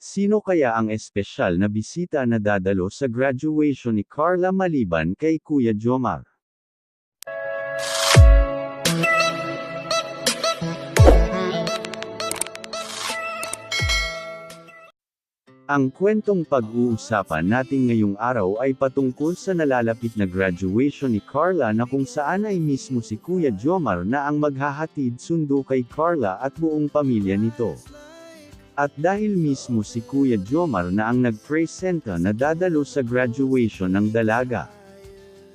Sino kaya ang espesyal na bisita na dadalo sa graduation ni Carla maliban kay Kuya Jomar? Ang kwentong pag-uusapan natin ngayong araw ay patungkol sa nalalapit na graduation ni Carla na kung saan ay mismo si Kuya Jomar na ang maghahatid sundo kay Carla at buong pamilya nito. At dahil mismo si Kuya Jomar na ang nag-presenta na dadalo sa graduation ng dalaga.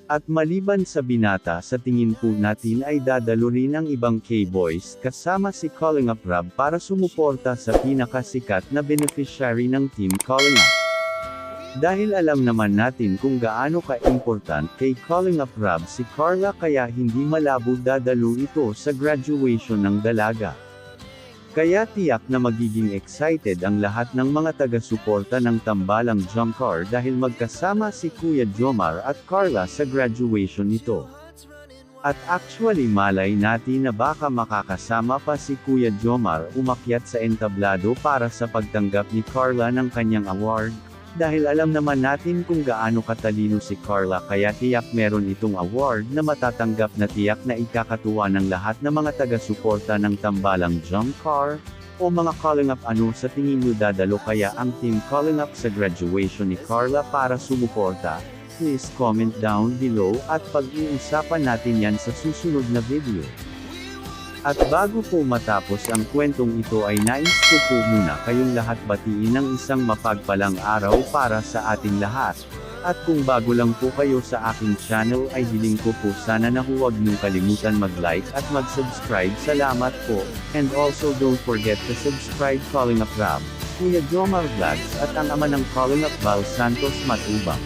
At maliban sa binata sa tingin po natin ay dadalo rin ang ibang K-boys kasama si Calling Up Rob para sumuporta sa pinakasikat na beneficiary ng Team Calling Up. Dahil alam naman natin kung gaano ka-important kay Calling Up Rob si Carla kaya hindi malabo dadalo ito sa graduation ng dalaga. Kaya tiyak na magiging excited ang lahat ng mga taga-suporta ng tambalang jump car dahil magkasama si Kuya Jomar at Carla sa graduation nito. At actually malay natin na baka makakasama pa si Kuya Jomar umakyat sa entablado para sa pagtanggap ni Carla ng kanyang award, dahil alam naman natin kung gaano katalino si Carla kaya tiyak meron itong award na matatanggap na tiyak na ikakatuwa ng lahat ng mga taga-suporta ng tambalang jump car, o mga calling up ano sa tingin nyo dadalo kaya ang team calling up sa graduation ni Carla para sumuporta, please comment down below at pag-iusapan natin yan sa susunod na video. At bago po matapos ang kwentong ito ay nais ko po muna kayong lahat batiin ng isang mapagpalang araw para sa ating lahat. At kung bago lang po kayo sa aking channel ay hiling ko po sana na huwag niyong kalimutan mag-like at mag-subscribe. Salamat po. And also don't forget to subscribe Calling Up Rob, Kuya Jomar Vlogs at ang ama ng Calling Up Val Santos Matubang.